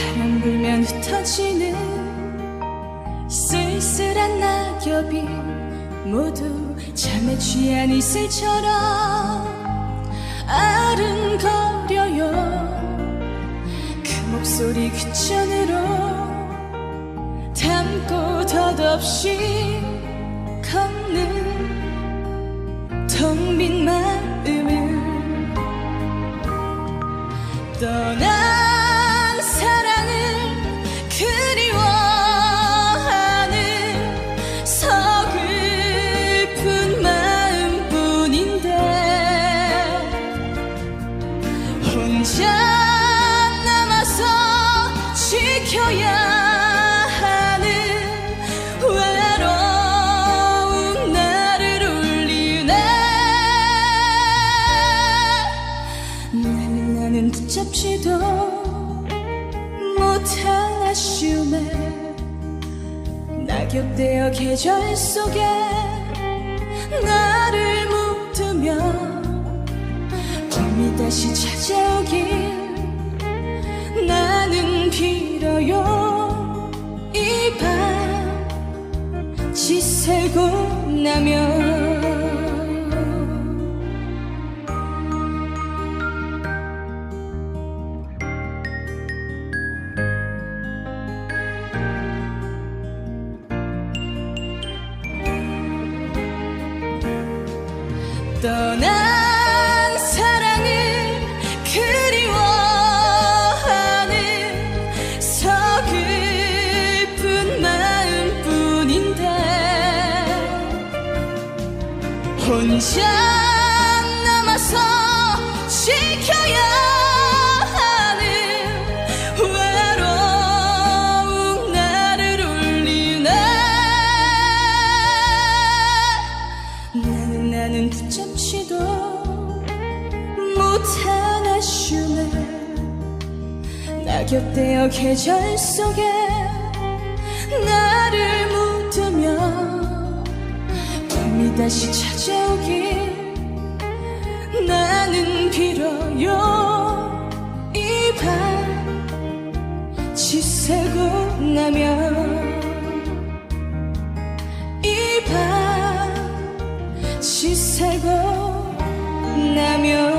가면 흩어지는 쓸쓸한 낙엽이 모두 잠에 취한 이슬처럼 아른거려요. 그 목소리 귓전으로 담고 덧없이 걷는 텅 빈 마음을 떠난 혼자 남아서 지켜야 하는 외로운 나를 울리네. 나는 나는 붙잡지도 못한 아쉬움에 낙엽되어 계절 속에 빌어요 이 밤 지새고 나면 떠난 혼자 남아서 지켜야 하는 외로운 나를 울리네 나는 나는 붙잡지도 못한 아쉬움에 낙엽되어 계절 속에 나 밤이 다시 찾아오길. 나는 빌어요. 이 밤 지새고 나면. 이 밤 지새고 나면.